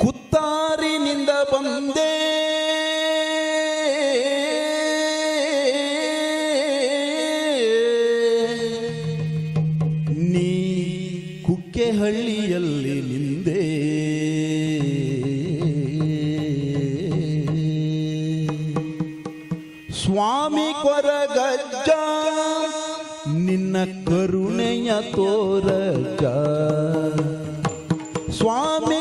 ಕುತ್ತಾರಿನಿಂದ ಬಂದೆ. ನೀ ಕುಕ್ಕೆಹಳ್ಳಿಯಲ್ಲಿ ನಿಂದೆ. ಸ್ವಾಮಿ ಕೊರಗಜ್ಜ ನಿನ್ನ ಕರುಣೆಯ ತೋರಜ ಸ್ವಾಮಿ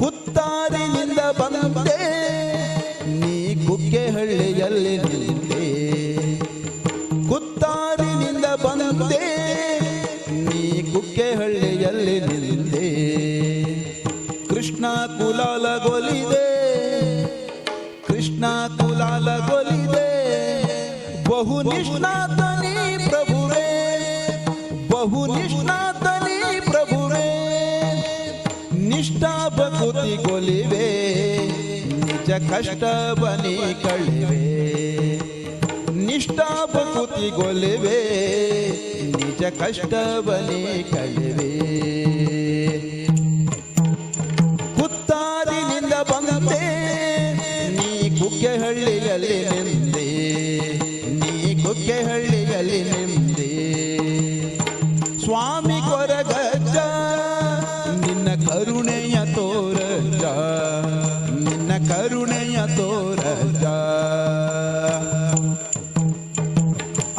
ಕುತ್ತಾರಿನಿಂದ ಬಂದೆ, ನೀ ಕುಕ್ಕೆಹಳ್ಳಿಯಲ್ಲಿ ನಿಂತೆ. ಕುತ್ತಾರಿನಿಂದ ಬಂದೆ, ನೀ ಕುಕ್ಕೆಹಳ್ಳಿಯಲ್ಲಿ ನಿಂತೆ. ಕೃಷ್ಣ ಕುಲಾಲಗೊಲಿದೆ ಕೃಷ್ಣ ಕುಲಾಲಗೊಲಿದೆ ಬಹು ನಿಷ್ಣಾತನಿ ಪ್ರಭುವೇ ಬಹು ನಿಷ್ಣಾತನಿ ನಿಷ್ಠಾ ಬಕುತಿ ಕೊಲಿವೆ ನಿಜ ಕಷ್ಟ ಬನಿ ಕಳಿವೆ. ನಿಷ್ಠಾ ಭಕುತಿ ಗೊಲಿವೆ ನಿಜ ಕಷ್ಟ ಬನಿ ಕಳಿವೆ. ಕುತ್ತಾರಿನಿಂದ ಬಂದೆ. ನೀ ಕುಕ್ಕೆಹಳ್ಳಿಯಲ್ಲಿ ನಿಂದೆ. ನೀ ಕುಕ್ಕೆಹಳ್ಳಿಯಲ್ಲಿ ನಿಂದೆ. ಸ್ವಾಮಿ ಕೊರಗಜ್ಜ ಕರುಣೆಯ ತೋರಜ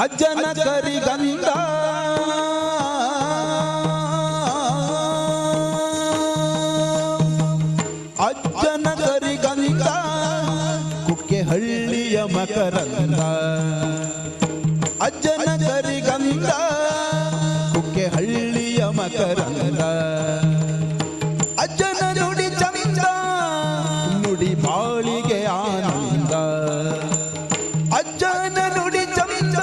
ಅಜ್ಜನ ಕರಿಗಂಧ ಅಜ್ಜನ ಕರಿಗಂಧ ಕುಕ್ಕೆ ಹಳ್ಳಿಯ ಮಕರಂದ. ಅಜ್ಜನ ಕರಿಗಂಧ ಕುಕ್ಕೆ ಹಳ್ಳಿಯ ಮಕರಂದ. ನುಡಿ ಬಾಳಿಗೆ ಆನಂದ. ಅಜ್ಜನ ನುಡಿ ಚಂದ,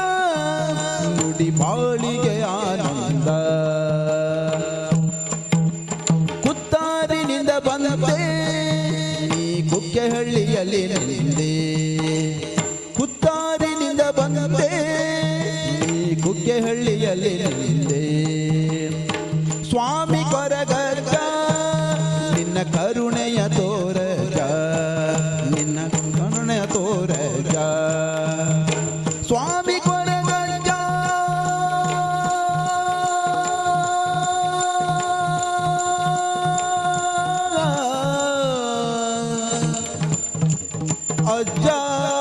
ನುಡಿ ಬಾಳಿಗೆ ಆನಂದ. ಕುತ್ತಾರಿನಿಂದ ಬಂದೆ, ನೀ ಕುಕ್ಕೆಹಳ್ಳಿಯಲ್ಲಿ ನಿಂದೆ. ಕುತ್ತಾರಿನಿಂದ ಬಂದೆ, ನೀ ಕುಕ್ಕೆಹಳ್ಳಿಯಲ್ಲಿ ನಿಂದೆ. ಸ್ವಾಮಿ ಕೊರಗ ನಿನ್ನ ಕ अजा